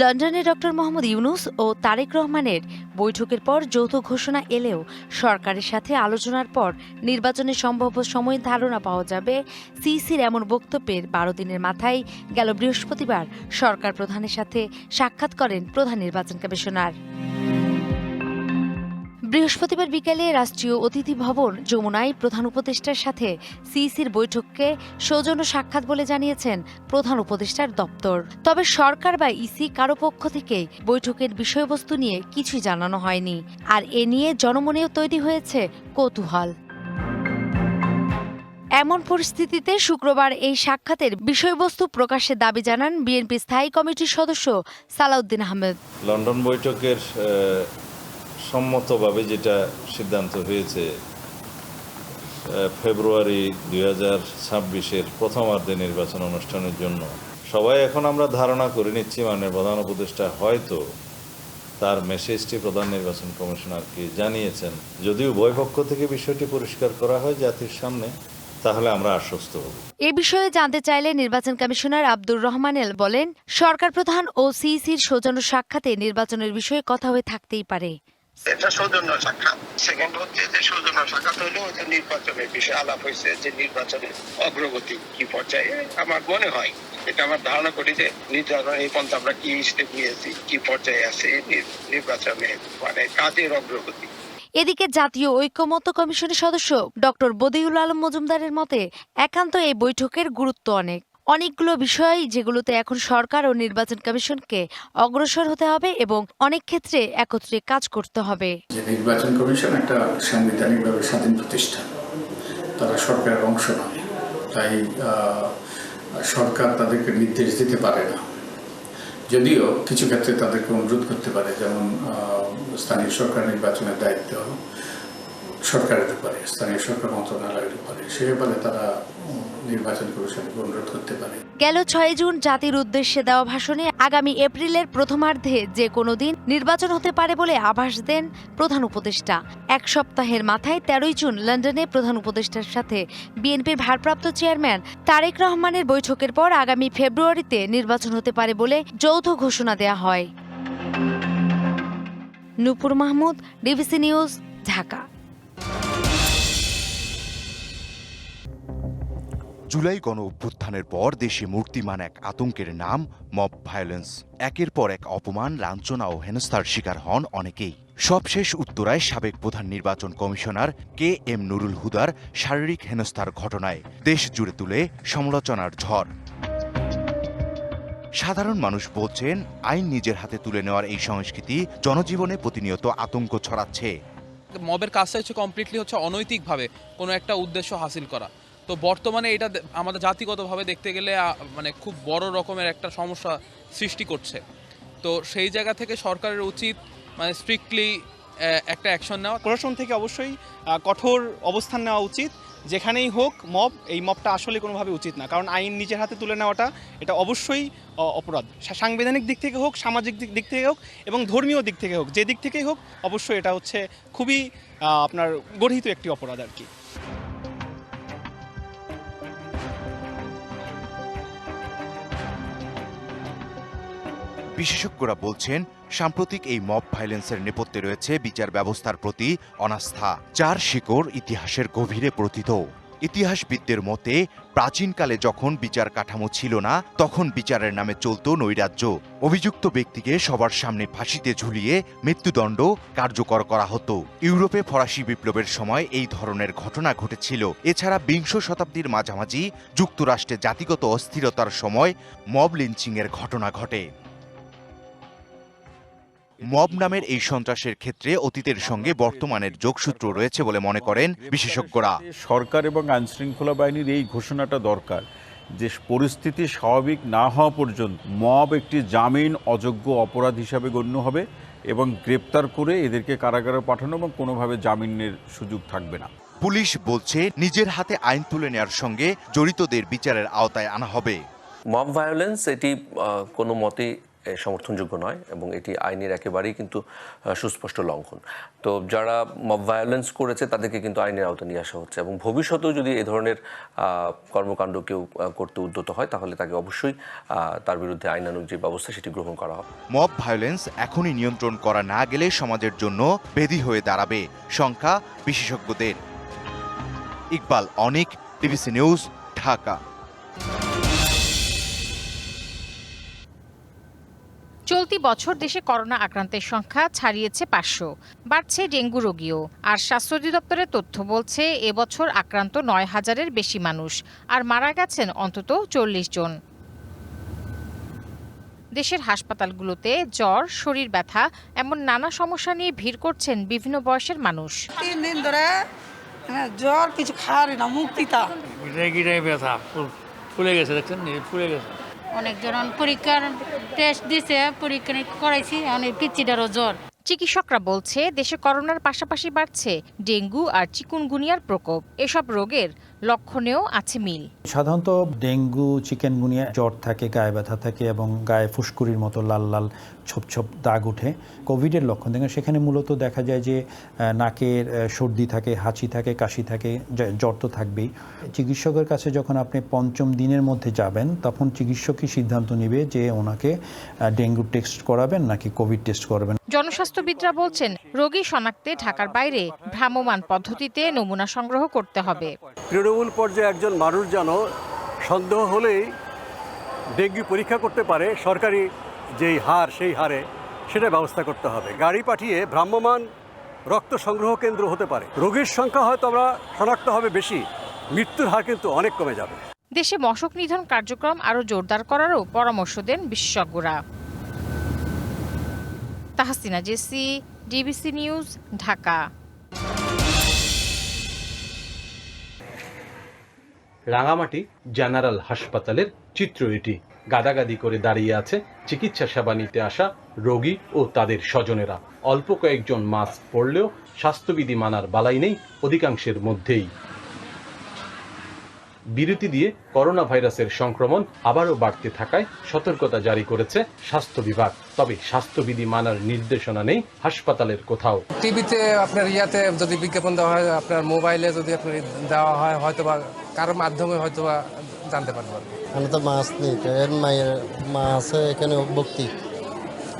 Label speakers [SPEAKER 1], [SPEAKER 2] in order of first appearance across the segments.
[SPEAKER 1] লন্ডনে ডক্টর মোহাম্মদ ইউনুস ও তারেক রহমানের বৈঠকের পর যৌথ ঘোষণা এলেও সরকারের সাথে আলোচনার পর নির্বাচনের সম্ভাব্য সময় ধারণা পাওয়া যাবে। সিসির এমন বক্তব্যের বারো দিনের মাথায় গেল বৃহস্পতিবার সরকার প্রধানের সাথে সাক্ষাৎ করেন প্রধান নির্বাচন কমিশনার। বৃহস্পতিবার বিকেলে রাষ্ট্রীয় অতিথি ভবন যমুনায় প্রধান উপদেষ্টার সাথে সিইসির বৈঠককে সৌজন্য সাক্ষাৎ বলে জানিয়েছেন প্রধান উপদেষ্টার দপ্তর। তবে সরকার বা ইসি কারও পক্ষ থেকে বৈঠকের বিষয়বস্তু নিয়ে কিছুই জানানো হয়নি। আর এ নিয়ে জনমনেও তৈরি হয়েছে কৌতূহল। এমন পরিস্থিতিতে শুক্রবার এই সাক্ষাতের বিষয়বস্তু প্রকাশের দাবি জানান বিএনপি স্থায়ী কমিটির সদস্য সালাউদ্দিন আহমেদ।
[SPEAKER 2] লন্ডন বৈঠকের সম্মতভাবে যেটা সিদ্ধান্ত হয়েছে ফেব্রুয়ারি দুই হাজার ছাব্বিশের প্রথমার্ধে নির্বাচন অনুষ্ঠানের জন্য। সবাই এখন আমরা ধারণা করে নিচ্ছি, মাননীয় প্রধান উপদেষ্টা হয়তো তার মেসেজটি প্রধান নির্বাচন কমিশনারকে জানিয়েছেন। যদি উভয় পক্ষ থেকে বিষয়টি পরিষ্কার করা হয় জাতির সামনে, তাহলে আমরা আশ্বস্ত হব।
[SPEAKER 1] এ বিষয়ে জানতে চাইলে নির্বাচন কমিশনার আব্দুর রহমানেল বলেন, সরকার প্রধান ও সিইসির সৌজন্য সাক্ষাতে নির্বাচনের বিষয়ে কথা হয়ে থাকতেই পারে।
[SPEAKER 3] এটা সৌজন্য সেকেন্ড হচ্ছে যে সৌজন্য নির্বাচনের বিষয়ে আলাপ হয়েছে, যে নির্বাচনের অগ্রগতি কি পর্যায়ে আমার মনে হয়। এটা আমার ধারণা করি যে নির্বাচন এই পর্যন্ত আমরা কি স্টেপ নিয়েছি, কি পর্যায়ে আছে নির- নির্বাচনে মানে কাজের অগ্রগতি।
[SPEAKER 1] এদিকে জাতীয় ঐক্যমত্য কমিশনের সদস্য ডক্টর বদিউল আলম মজুমদারের মতে, একান্ত এই বৈঠকের গুরুত্ব অনেক। অনেকগুলো বিষয় যেগুলোতে এখন সরকার ও নির্বাচন কমিশনকে অগ্রসর হতে হবে এবং অনেক ক্ষেত্রে একত্রে কাজ করতে হবে।
[SPEAKER 4] নির্বাচন কমিশন একটা সাংবিধানিকভাবে স্বাধীন প্রতিষ্ঠান তারা সরকারের অংশ নয়। তাই সরকার তাদেরকে নির্দেশ দিতে পারে না। যদিও কিছু ক্ষেত্রে তাদেরকে অনুরোধ করতে পারে, যেমন স্থানীয় সরকার নির্বাচনের দায়িত্ব। সরকারের উপরে স্থানীয় সরকার মন্ত্রণালয়ের উপরে সে ব্যাপারে তারা নির্বাচন অনুরোধ করতে পারে।
[SPEAKER 1] গেল ছয় জুন জাতির উদ্দেশ্যে দেওয়া ভাষণে আগামী এপ্রিলের প্রথমার্ধে যে কোনো দিন নির্বাচন হতে পারে বলে আভাস দেন প্রধান উপদেষ্টা। এক সপ্তাহের মাথায় তেরোই জুন লন্ডনে প্রধান উপদেষ্টার সাথে বিএনপির ভারপ্রাপ্ত চেয়ারম্যান তারেক রহমানের বৈঠকের পর আগামী ফেব্রুয়ারিতে নির্বাচন হতে পারে বলে যৌথ ঘোষণা দেয়া হয়। Nupur Mahmud, DBC news, Dhaka.
[SPEAKER 5] July গণ অভ্যুত্থানের পর দেশে মূর্তিমান এক আতঙ্কের নাম মব ভায়োলেন্স একের পর এক অপমান, লাঞ্ছনা ও হেনস্থার শিকার হন অনেকেই। সবশেষ উত্তরায় সাবেক প্রধান নির্বাচন কমিশনার কে এম নুরুল হুদার শারীরিক হেনস্থার ঘটনায় দেশ জুড়ে তুলে সমালোচনার ঝড়। সাধারণ মানুষ বলছেন, আইন নিজের হাতে তুলে নেওয়ার এই সংস্কৃতি জনজীবনে প্রতিনিয়ত আতঙ্ক ছড়াচ্ছে।
[SPEAKER 6] মবের কাজটা হচ্ছে কমপ্লিটলি হচ্ছে অনৈতিকভাবে কোনো একটা উদ্দেশ্য হাসিল করা। তো বর্তমানে এটা আমাদের জাতিগতভাবে দেখতে গেলে মানে খুব বড় রকমের একটা সমস্যা সৃষ্টি করছে। তো সেই জায়গা থেকে সরকারের উচিত মানে স্ট্রিক্টলি একটা অ্যাকশন নেওয়া।
[SPEAKER 7] প্রশাসন থেকে অবশ্যই কঠোর অবস্থান নেওয়া উচিত। যেখানেই হোক, মব, এই মবটা আসলে কোনোভাবে উচিত না। কারণ আইন নিজের হাতে তুলে নেওয়াটা, এটা অবশ্যই অপরাধ। সাংবিধানিক দিক থেকে হোক, সামাজিক দিক থেকে হোক, এবং ধর্মীয় দিক থেকে হোক, যে দিক থেকেই হোক, অবশ্যই এটা হচ্ছে খুবই আপনার গর্হিত একটি অপরাধ আর কি।
[SPEAKER 5] বিশেষজ্ঞরা বলছেন সাম্প্রতিক এই মব ভাইলেন্সের নেপথ্যে রয়েছে বিচার ব্যবস্থার প্রতি অনাস্থা। চার শিকড় ইতিহাসের গভীরে প্রথিত ইতিহাসবিদদের মতে, প্রাচীনকালে যখন বিচার কাঠামো ছিল না, তখন বিচারের নামে চলত নৈরাজ্য। অভিযুক্ত ব্যক্তিকে সবার সামনে ফাঁসিতে ঝুলিয়ে মৃত্যুদণ্ড কার্যকর করা হতো। ইউরোপে ফরাসি বিপ্লবের সময় এই ধরনের ঘটনা ঘটেছিল। এছাড়া বিংশ শতাব্দীর মাঝামাঝি যুক্তরাষ্ট্রে জাতিগত অস্থিরতার সময় মব লিঞ্চিংয়ের ঘটনা ঘটে। মব নামের এই সন্ত্রাসের ক্ষেত্রে অতীতের সঙ্গে বর্তমানের যোগসূত্র রয়েছে বলে মনে করেন বিশেষজ্ঞরা।
[SPEAKER 8] সরকার এবং আইনশৃঙ্খলা বাহিনীর এই ঘোষণাটা দরকার যে পরিস্থিতি স্বাভাবিক না হওয়া পর্যন্ত মব একটি জামিন অযোগ্য অপরাধ হিসাবে গণ্য হবে এবং গ্রেপ্তার করে এদেরকে কারাগারে পাঠানো এবং কোনোভাবে জামিনের সুযোগ থাকবে না।
[SPEAKER 5] পুলিশ বলছে নিজের হাতে আইন তুলে নেওয়ার সঙ্গে জড়িতদের বিচারের আওতায় আনা হবে।
[SPEAKER 9] মব ভায়োলেন্স এটি আহ, কোনো মতে সমর্থনযোগ্য নয় এবং এটি আইনের একেবারেই কিন্তু সুস্পষ্ট লঙ্ঘন। তো যারা মব ভায়োলেন্স করেছে তাদেরকে কিন্তু আইনের আওতায় নিয়ে আসা হচ্ছে এবং ভবিষ্যতেও যদি এ ধরনের কর্মকাণ্ড কেউ করতে উদ্যত হয় তাহলে তাকে অবশ্যই তার বিরুদ্ধে আইনানুগ যে ব্যবস্থা সেটি গ্রহণ করা হবে।
[SPEAKER 5] মব ভায়োলেন্স এখনই নিয়ন্ত্রণ করা না গেলে সমাজের জন্য বেদি হয়ে দাঁড়াবে সংখ্যা বিশেষজ্ঞদের। ইকবাল অনেক টিভিসি নিউজ, ঢাকা।
[SPEAKER 10] চলতি বছর দেশে করোনা আক্রান্তের সংখ্যা ছাড়িয়েছে পাঁচশো। বাড়ছে ডেঙ্গু রোগীও। আর স্বাস্থ্য অধিদপ্তরের তথ্য বলছে এবছর আক্রান্ত নয় হাজারের বেশি মানুষ। আর মারা গেছেন অন্তত চল্লিশ জন। দেশের হাসপাতালগুলোতে জ্বর শরীর ব্যথা এমন নানা সমস্যা নিয়ে ভিড় করছেন বিভিন্ন বয়সের মানুষ।
[SPEAKER 11] তিন দিন ধরে জ্বর কিছু খাওয়ারি না মুক্তিতা
[SPEAKER 12] ব্যথা ফুলে গেছে দেখছেন? ফুলে গেছে।
[SPEAKER 11] অনেকজন পরীক্ষার টেস্ট দিছে, পরীক্ষা করাইছি অনেক পিচিডারও জ্বর।
[SPEAKER 10] চিকিৎসকরা বলছে, দেশে করোনার পাশাপাশি বাড়ছে ডেঙ্গু আর চিকুনগুনিয়ার প্রকোপ। এসব রোগের লক্ষণেও আছে মিল।
[SPEAKER 13] সাধারণত ডেঙ্গু চিকেনগুনিয়া জ্বর থাকে গায়ে ব্যথা থাকে এবং গায়ে ফুসকুরির মতো লাল লাল ছোপ ছোপ দাগ ওঠে কোভিডের লক্ষণ। দেখেন সেখানে মূলত দেখা যায় যে নাকের সর্দি থাকে হাঁচি থাকে কাশি থাকে জ্বর তো থাকবেই। চিকিৎসকের কাছে যখন আপনি পঞ্চম দিনের মধ্যে যাবেন তখন চিকিৎসকই সিদ্ধান্ত নেবে যে ওনাকে ডেঙ্গু টেস্ট করাবেন নাকি কোভিড টেস্ট করাবেন।
[SPEAKER 10] জনস্বাস্থ্যবিদরা বলছেন রোগী শনাক্তে ঢাকার বাইরে ভ্রাম্যমাণ পদ্ধতিতে নমুনা সংগ্রহ করতে হবে।
[SPEAKER 12] তৃণমূল পর্যায়ে একজন মানুষ যেন সন্দেহ হলেই ডেঙ্গি পরীক্ষা করতে পারে, সরকারি যেই হার, সেই হারে সেটা ব্যবস্থা করতে হবে। গাড়ি পাঠিয়ে ভ্রাম্যমান রক্ত সংগ্রহ কেন্দ্র হতে পারে। রোগীর সংখ্যা হয়তো আমরা শনাক্ত হবে বেশি, মৃত্যুর হার কিন্তু অনেক কমে যাবে।
[SPEAKER 10] দেশে মশক নিধন কার্যক্রম আরও জোরদার করারও পরামর্শ দেন বিশেষজ্ঞরা। Tahsina Jesi, DBC news, Dhaka.
[SPEAKER 12] Rangamati general হাসপাতালের চিত্র এটি। গাদাগাদি করে দাঁড়িয়ে আছে চিকিৎসা সেবা নিতে আসা রোগী ও তাদের স্বজনেরা। অল্প কয়েকজন মাস্ক পরলেও স্বাস্থ্যবিধি মানার বালাই নেই অধিকাংশের মধ্যেই। বিরতি দিয়ে করোনা ভাইরাসের সংক্রমণ আবারও বাড়তে থাকায় সতর্কতা জারি করেছে স্বাস্থ্য বিভাগ। তবে স্বাস্থ্যবিধি মানার নির্দেশনা নেই হাসপাতালের কোথাও।
[SPEAKER 6] টিভিতে আপনার ইয়াতে যদি বিজ্ঞাপন দেওয়া হয় আপনার মোবাইলে যদি আপনার দেওয়া হয় হয়তো বা কারোর মাধ্যমে হয়তো বা জানতে পারব।
[SPEAKER 11] আমি তো মাছ নেই মায়ের মা আছে এখানে ভক্তি।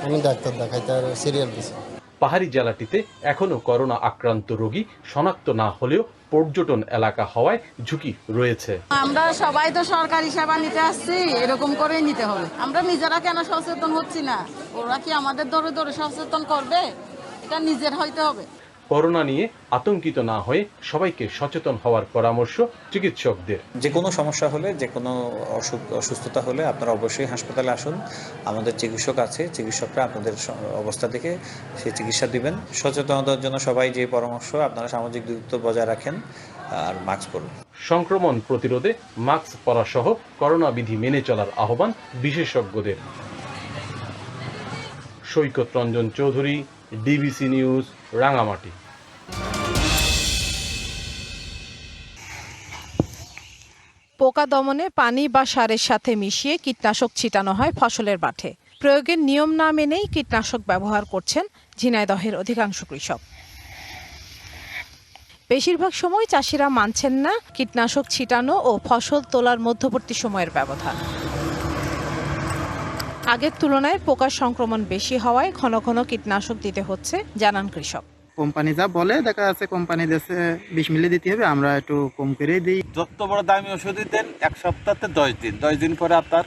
[SPEAKER 11] আমি ডাক্তার দেখাই তার সিরিয়াল দিছি।
[SPEAKER 12] পাহাড়ি জেলাটিতে এখনও করোনা আক্রান্ত রোগী শনাক্ত না হলেও পর্যটন এলাকা হওয়ায় ঝুঁকি রয়েছে।
[SPEAKER 11] আমরা সবাই তো সরকারি সেবা নিতে আসছি, এরকম করে নিতে হবে। আমরা নিজেরা কেন সচেতন হচ্ছি না? ওরা কি আমাদের ধরে ধরে সচেতন করবে? এটা নিজের হইতে হবে।
[SPEAKER 12] করোনা নিয়ে আতঙ্কিত না হয়ে সবাইকে সচেতন হওয়ার পরামর্শ চিকিৎসকদের।
[SPEAKER 6] যে কোনো সমস্যা হলে যে কোনো অসুখ অসুস্থতা হলে আপনারা অবশ্যই হাসপাতালে আসুন। আমাদের চিকিৎসক আছে চিকিৎসকরা আপনাদের অবস্থা দেখে সেই চিকিৎসা দিবেন। সচেতনতার জন্য সবাই যে পরামর্শ আপনারা সামাজিক দূরত্ব বজায় রাখেন আর মাস্ক পরুন।
[SPEAKER 12] সংক্রমণ প্রতিরোধে মাস্ক পরা সহ করোনা বিধি মেনে চলার আহ্বান বিশেষজ্ঞদের। Saikat Ranjan Chowdhury DBC news Rangamati.
[SPEAKER 11] পোকা দমনে পানি বা সারের সাথে মিশিয়ে কীটনাশক ছিটানো হয় ফসলের মাঠে। প্রয়োগের নিয়ম না মেনেই কীটনাশক ব্যবহার করছেন ঝিনাইদহের অধিকাংশ কৃষক। বেশিরভাগ সময় চাষিরা মানছেন না কীটনাশক ছিটানো ও ফসল তোলার মধ্যবর্তী সময়ের ব্যবধান। আগের তুলনায় পোকার সংক্রমণ বেশি হওয়ায় ঘন ঘন কীটনাশক দিতে হচ্ছে, জানান কৃষক।
[SPEAKER 13] কোম্পানি যা বলে দেখা যাচ্ছে কোম্পানি দেশে বিশ মিলি দিতে হবে আমরা একটু কম করে দিই।
[SPEAKER 8] যত বড় দামি ওষুধ দেন এক সপ্তাহতে দশ দিন। দশ দিন পরে আপনার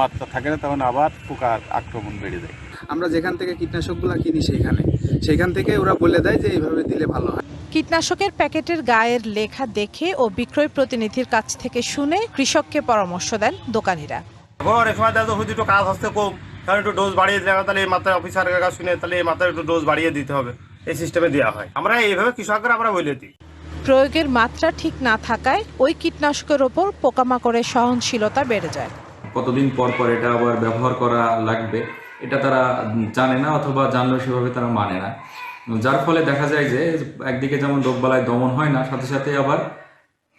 [SPEAKER 8] মাত্রা থাকে না তখন আবার পোকার আক্রমণ বেড়ে যায়।
[SPEAKER 13] আমরা যেখান থেকে কীটনাশকগুলো কিনি সেখানে সেখান থেকে ওরা বলে দেয় যে এইভাবে দিলে ভালো হয়।
[SPEAKER 11] কীটনাশকের প্যাকেটের গায়ের লেখা দেখে ও বিক্রয় প্রতিনিধির কাছ থেকে শুনে কৃষককে পরামর্শ দেন দোকানিরা।
[SPEAKER 3] সময় দেখা যায় একটু কাজ হচ্ছে কম। কারণ একটু ডোজ বাড়িয়ে দিলে তাহলে এই মাত্রায় অফিসারের কাছে শুনে তাহলে এই মাত্রায় একটু ডোজ বাড়িয়ে দিতে হবে। এই সিস্টেমে দেওয়া হয়। আমরা এইভাবে কৃষকরা আমরা বলে দিই।
[SPEAKER 11] প্রয়োগের মাত্রা ঠিক না থাকায় ওই কীটনাশকের ওপর পোকামাকড়ের সহনশীলতা বেড়ে যায়।
[SPEAKER 6] কতদিন পর পর এটা আবার ব্যবহার করা লাগবে এটা তারা জানে না অথবা জানলেও সেভাবে তারা মানে না। যার ফলে দেখা যায় যে একদিকে যেমন রোগবালায় দমন হয় না সাথে সাথে আবার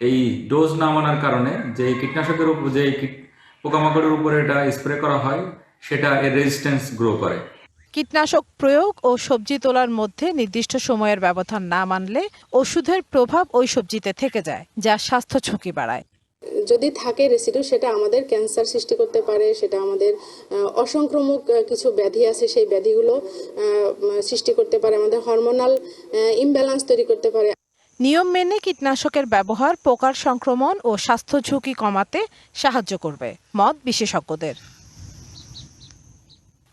[SPEAKER 6] এই ডোজ না মানার কারণে যে এই কীটনাশকের উপর যে কীট- পোকামাকড়ের উপরে এটা স্প্রে করা হয়
[SPEAKER 14] সেটা এর রেজিস্ট্যান্স গ্রো করে।
[SPEAKER 11] কীটনাশক প্রয়োগ ও সবজি তোলার মধ্যে নির্দিষ্ট সময়ের ব্যবধান না মানলে ওষুধের প্রভাব ওই সবজিতে থেকে যায় যা স্বাস্থ্য ঝুঁকি বাড়ায়।
[SPEAKER 15] যদি থাকে রেসিডিউ সেটা আমাদের ক্যান্সার সৃষ্টি করতে পারে সেটা আমাদের অসংক্রমক কিছু ব্যাধি আছে সেই ব্যাধিগুলো সৃষ্টি করতে পারে আমাদের হরমোনাল ইমব্যালেন্স তৈরি করতে পারে।
[SPEAKER 11] নিয়ম মেনে কীটনাশকের ব্যবহার পোকার সংক্রমণ ও স্বাস্থ্য ঝুঁকি কমাতে সাহায্য করবে মত বিশেষজ্ঞদের।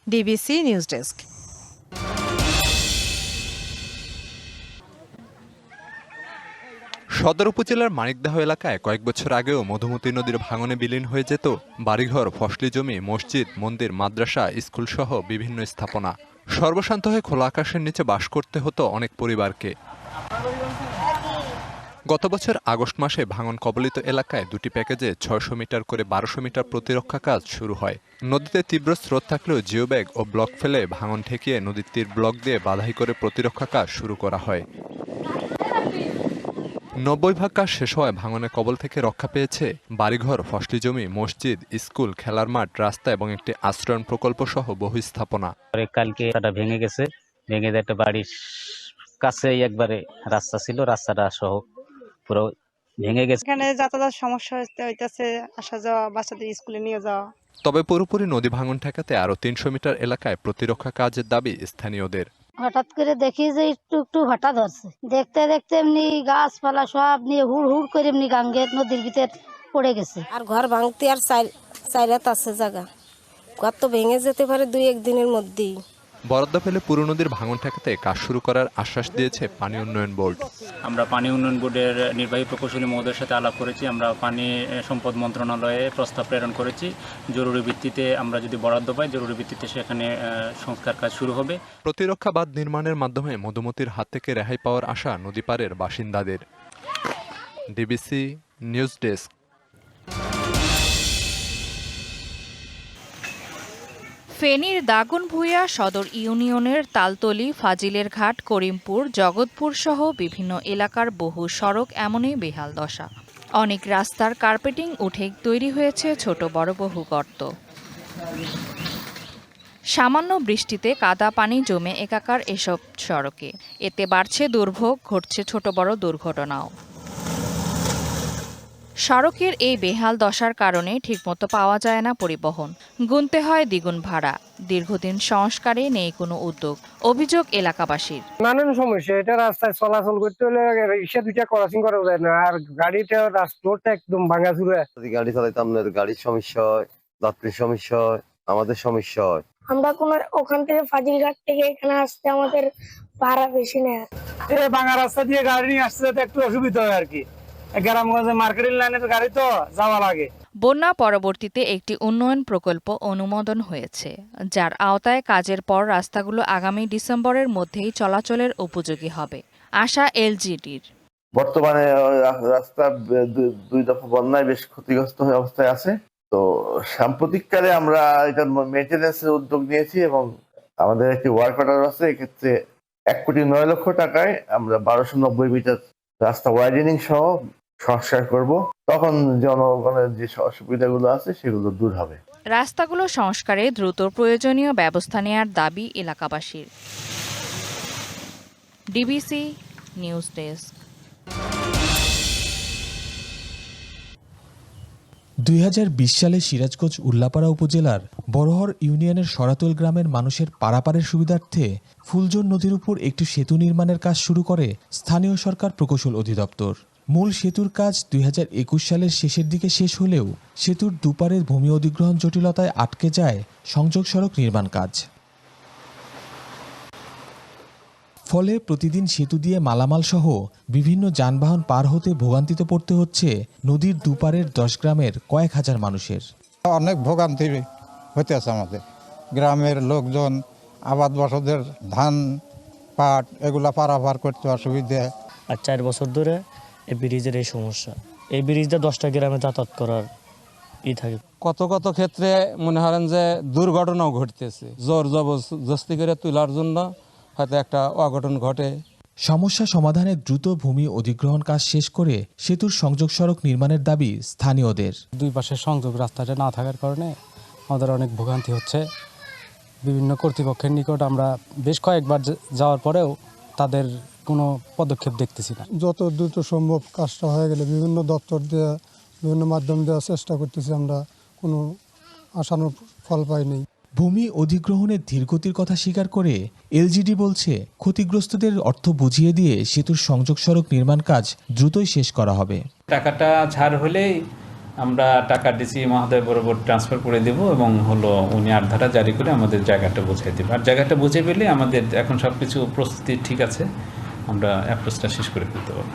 [SPEAKER 11] DBC news desk.
[SPEAKER 16] সদর উপজেলার মানিকদাহ এলাকায় কয়েক বছর আগেও মধুমতি নদীর ভাঙনে বিলীন হয়ে যেত বাড়িঘর, ফসলি জমি, মসজিদ, মন্দির, মাদ্রাসা স্কুল সহ বিভিন্ন স্থাপনা। সর্বশান্ত হয়ে খোলা আকাশের নিচে বাস করতে হতো অনেক পরিবারকে। গত বছর আগস্ট মাসে ভাঙন কবলিত এলাকায় দুটি প্যাকেজে ছয়শো মিটার করে বারোশো মিটার প্রতিরক্ষা কাজ শুরু হয়। নদীতে তীব্র স্রোত থাকলেও জিও ব্যাগ ও ব্লক ফেলে ভাঙন ঠেকিয়ে নদীর তীর ব্লক দিয়ে বাধাই করে প্রতিরক্ষা কাজ শুরু করা হয়। নব্বই ভাগ কাজ শেষ হওয়ায় ভাঙনের কবল থেকে রক্ষা পেয়েছে বাড়িঘর, ফসলি জমি, মসজিদ, স্কুল, খেলার মাঠ, রাস্তা এবং একটি আশ্রয়ণ প্রকল্প সহ বহু স্থাপনা।
[SPEAKER 17] কালকে ভেঙে গেছে। ভেঙে একটা বাড়ির কাছেই একবারে রাস্তা ছিল, রাস্তাটা সহ পুরো ভেঙে গেছে।
[SPEAKER 18] এখানে যাতায়াত সমস্যা হইতে হইতেছে আসা যাওয়া বাচ্চাদের স্কুলে নিয়ে যাওয়া।
[SPEAKER 16] তবে পুরোপুরি নদী ভাঙন ঠেকাতে আরও তিনশো মিটার এলাকায় প্রতিরক্ষা কাজের দাবি স্থানীয়দের।
[SPEAKER 19] হঠাৎ করে দেখি যে একটু একটু হঠাৎ ধরছে। দেখতে দেখতে এমনি গাছপালা সব নিয়ে হুড় হুড় করে এমনি গাঙ্গের নদীর ভিতর পড়ে গেছে।
[SPEAKER 20] আর ঘর ভাঙতে আর চাইরাত আছে জায়গা। ঘর তো ভেঙে যেতে পারে দুই একদিনের মধ্যেই।
[SPEAKER 16] বরাদ্দ পেলে পুরো নদীর ভাঙন ঠেকাতে কাজ শুরু করার আশ্বাস দিয়েছে পানি উন্নয়ন বোর্ড।
[SPEAKER 17] আমরা পানি উন্নয়ন বোর্ডের নির্বাহী প্রকৌশলী মহোদয়ের সাথে আলাপ করেছি আমরা পানি সম্পদ মন্ত্রণালয়ে প্রস্তাব প্রেরণ করেছি। জরুরি ভিত্তিতে আমরা যদি বরাদ্দ পাই জরুরি ভিত্তিতে সেখানে সংস্কার কাজ শুরু হবে।
[SPEAKER 16] প্রতিরক্ষা বাঁধ নির্মাণের মাধ্যমে মধুমতির হাত থেকে রেহাই পাওয়ার আশা নদীপাড়ের বাসিন্দাদের। DBC news desk.
[SPEAKER 21] ফেনীর দাগনভূঞা সদর ইউনিয়নের তালতলি, ফাজিলের ঘাট, করিমপুর, জগৎপুর সহ বিভিন্ন এলাকার বহু সড়ক এমনই বেহাল দশা। অনেক রাস্তার কার্পেটিং উঠে তৈরি হয়েছে ছোট বড় বহু গর্ত। সামান্য বৃষ্টিতে কাদা পানি জমে একাকার এসব সড়কে। এতে বাড়ছে দুর্ভোগ, ঘটছে ছোট বড় দুর্ঘটনাও। সড়কের এই বেহাল দশার কারণে ঠিকমতো পাওয়া যায় না পরিবহন। গুনতে হয় দ্বিগুণ ভাড়া। দীর্ঘদিন সংস্কারে নেই কোনো উদ্যোগ। অভিযোগ এলাকাবাসীর।
[SPEAKER 22] নানান সমস্যা। এটা রাস্তায় চলাচল করতে হলে রিক্সা দুইটা ক্রসিং করা যায় না। আর গাড়িটা রাস্তাটা একদম ভাঙা চুরে।
[SPEAKER 23] যদি গাড়ি চালাইতে আপনার গাড়ির সমস্যা হয় যাত্রীর সমস্যা হয় আমাদের সমস্যা হয়।
[SPEAKER 19] আমরা কোন ওখান থেকে ফাজিলঘাট থেকে এখানে আসতে আমাদের ভাড়া বেশি নেয়
[SPEAKER 22] এই ভাঙা রাস্তা দিয়ে গাড়ি নিয়ে আসতে যেতে একটু অসুবিধা হয় আর কি। গ্রামগঞ্জে মার্কেটিং লাইনে তো গাড়ি তো যাওয়া লাগে।
[SPEAKER 21] বন্যা পরবর্তীতে একটি উন্নয়ন প্রকল্প অনুমোদন হয়েছে যার আওতায় কাজের পর রাস্তাগুলো আগামী ডিসেম্বরের মধ্যেই চলাচলের উপযোগী হবে। আশা এলজিডির।
[SPEAKER 23] বর্তমানে রাস্তা দুই দফা বন্যায় বেশ ক্ষতিগ্রস্ত হয়ে অবস্থায় আছে। তো সাম্প্রতিককালে আমরা এটা মেনটেন্যান্সের উদ্যোগ নিয়েছি এবং আমাদের একটি ওয়ার্ক অর্ডার আছে এক্ষেত্রে এক কোটি নয় লক্ষ টাকায় আমরা বারোশো নব্বই মিটার রাস্তা ওয়াইডেনিং সহ সংস্কার করব তখন জনগণের যে অসুবিধাগুলো আছে সেগুলো দূর হবে।
[SPEAKER 21] রাস্তাগুলো সংস্কারে দ্রুত প্রয়োজনীয় ব্যবস্থা নেয়ার দাবি এলাকাবাসীর। ডিবিসি নিউজ ডেস্ক
[SPEAKER 24] দুই হাজার বিশ সালে সিরাজগঞ্জ উল্লাপাড়া উপজেলার বড়হর ইউনিয়নের সরাতল গ্রামের মানুষের পারাপারের সুবিধার্থে ফুলজন নদীর উপর একটি সেতু নির্মাণের কাজ শুরু করে স্থানীয় সরকার প্রকৌশল অধিদপ্তর। মূল সেতুর কাজ দুই হাজার একুশ সালের শেষের দিকে শেষ হলেও সেতুর দুপারের ভূমি অধিগ্রহণ জটিলতায় আটকে যায় সংযোগ সড়ক নির্মাণ কাজ। ফলে প্রতিদিন সেতু দিয়ে মালামাল সহ বিভিন্ন যানবাহন পার হতে ভোগান্তিতে পড়তে হচ্ছে নদীর দুপারের দশ গ্রামের কয়েক হাজার মানুষের।
[SPEAKER 2] অনেক ভোগান্তি হতে আছে আমাদের। গ্রামের লোকজন আবাদ বসদের ধান পাট এগুলা পারাপার করতে অসুবিধা।
[SPEAKER 25] আর চার বছর ধরে এই ব্রিজের এই সমস্যা। এই ব্রিজটা দশটা গ্রামে যাতায়াত করার ই থাকে।
[SPEAKER 26] কত কত ক্ষেত্রে মনে করেন যে দুর্ঘটনাও ঘটতেছে। জোর জবরদস্তি করে তোলার জন্য হয়তো একটা অঘটন ঘটে।
[SPEAKER 24] সমস্যা সমাধানে দ্রুত ভূমি অধিগ্রহণ কাজ শেষ করে সেতুর সংযোগ সড়ক নির্মাণের দাবি স্থানীয়দের।
[SPEAKER 25] দুই পাশে সংযোগ রাস্তাটা না থাকার কারণে
[SPEAKER 27] আমাদের অনেক ভোগান্তি হচ্ছে। বিভিন্ন কর্তৃপক্ষের নিকট আমরা বেশ কয়েকবার যাওয়ার পরেও তাদের কোনো পদক্ষেপ দেখতেছি না।
[SPEAKER 19] যত দ্রুত সম্ভব কাজটা হয়ে গেলে বিভিন্ন দপ্তর দেওয়া বিভিন্ন মাধ্যম দেওয়ার চেষ্টা করতেছি আমরা কোনো আশানুর ফল পাইনি
[SPEAKER 24] ভূমি অধিগ্রহণের ধীরগতির কথা স্বীকার করে এলজিডি বলছে ক্ষতিগ্রস্তদের অর্থ বুঝিয়ে দিয়ে সেতুর সংযোগ সড়ক নির্মাণ কাজ দ্রুতই শেষ করা হবে।
[SPEAKER 28] টাকাটা ছাড় হলেই আমরা টাকা ডিসি মহোদয় বরাবর ট্রান্সফার করে দেব এবং হলো উনি আর ধারা জারি করে আমাদের জায়গাটা বুঝিয়ে দেবে। আর জায়গাটা বুঝে পেলে আমাদের এখন সব কিছু প্রস্তুতি ঠিক আছে, আমরা অ্যাপ্রোচটা শেষ করে ফেলতে পারব।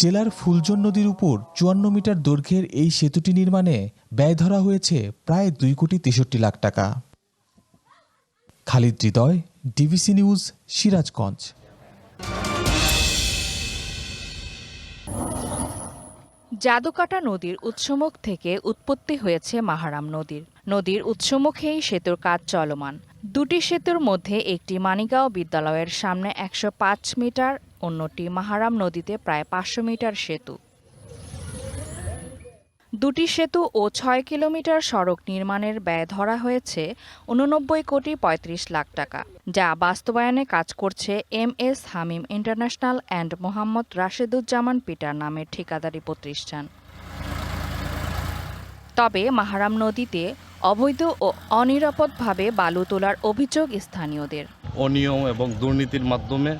[SPEAKER 24] জেলার ফুলজন নদীর উপর চুয়ান্ন মিটার দৈর্ঘ্যের এই সেতুটি নির্মাণে ব্যয় ধরা হয়েছে প্রায় দুই কোটি তেষট্টি লাখ টাকা। Khalid Hridoy, DBC news, Sirajganj.
[SPEAKER 21] Jadukata নদীর উৎসমুখ থেকে উৎপত্তি হয়েছে মাহারাম নদীর। নদীর উৎসমুখেই সেতুর কাজ চলমান। দুটি সেতুর মধ্যে একটি মানিগাঁও বিদ্যালয়ের সামনে একশো পাঁচ মিটার, অন্যটি মাহারাম নদীতে প্রায় পাঁচশো মিটার সেতু। দুটি সেতু ও ছয় কিলোমিটার সড়ক নির্মাণের ব্যয় ধরা হয়েছে উননব্বই কোটি পঁয়ত্রিশ লাখ টাকা, যা বাস্তবায়নে কাজ করছে M S Hamim international and Mohammad Rasheduzzaman Peter নামের ঠিকাদারি প্রতিষ্ঠান। তবে মাহারাম নদীতে অবৈধ ও অনিরাপদভাবে বালু তোলার অভিযোগ স্থানীয়দের।
[SPEAKER 29] অনিয়ম এবং দুর্নীতির মাধ্যমে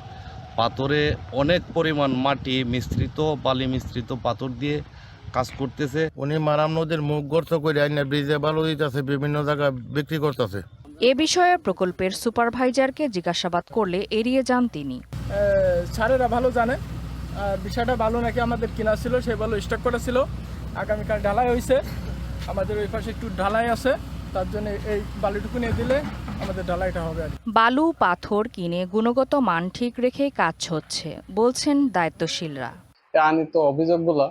[SPEAKER 29] পাথরে অনেক পরিমাণ মাটি মিশ্রিত, বালি মিশ্রিত পাথর দিয়ে কাজ করতেছে।
[SPEAKER 30] উনি মারাম নদীর মুখ গর্ত করে আইনা ব্রিজে বালু দিতেছে বিভিন্ন জায়গায় বিক্রি করতেছে।
[SPEAKER 21] এ বিষয়ে প্রকল্পের সুপারভাইজারকে জিজ্ঞাসাবাদ করলে এড়িয়ে যান তিনি।
[SPEAKER 31] স্যারেরা ভালো জানে। বিষয়টা ভালো নাকি আমাদের কিনা ছিল সেই ভালো স্টক করা ছিল। আগামীকাল ঢালাই হয়েছে আমাদের ওই পাশে একটু ঢালাই আছে। তার জন্য এই বালুটুকু নিয়ে দিলে আমাদের ঢালাইটা হবে আর
[SPEAKER 21] বালু পাথর কিনে গুণগত মান ঠিক রেখে কাজ হচ্ছে বলছেন দায়িত্বশীলরা।
[SPEAKER 32] আনিত অভিযোগগুলো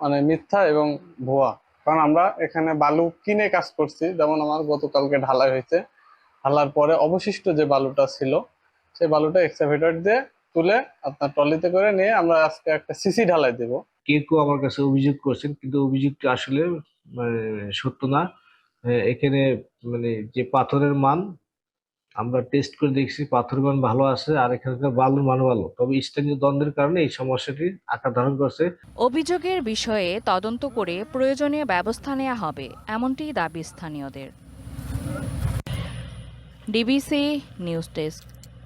[SPEAKER 32] মানে মিথ্যা এবং ভুয়া। কারণ আমরা এখানে বালু কিনে কাজ করছি, যেমন আমার গতকালকে ঢালাই হয়েছে। ঢালার পরে অবশিষ্ট যে বালুটা ছিল সেই বালুটা এক্সাভেটর দিয়ে তুলে আপনার ট্রলিতে করে নিয়ে আমরা আজকে একটা সিসি ঢালাই দেব।
[SPEAKER 33] কেউ কেউ আমার কাছে অভিযোগ করছেন, কিন্তু অভিযোগটি আসলে মানে সত্য না। এখানে মানে যে পাথরের মান আমরা টেস্ট করে দেখছি পাথরগণ ভালো আছে আর এখানকার বালুর মান ভালো। তবে স্থানীয় দ্বন্দ্বের কারণে এই সমস্যাটি আকার ধারণ করছে।
[SPEAKER 21] অভিযোগের বিষয়ে তদন্ত করে প্রয়োজনীয় ব্যবস্থা নেওয়া হবে এমনটি দাবি স্থানীয়দের। DBC news desk.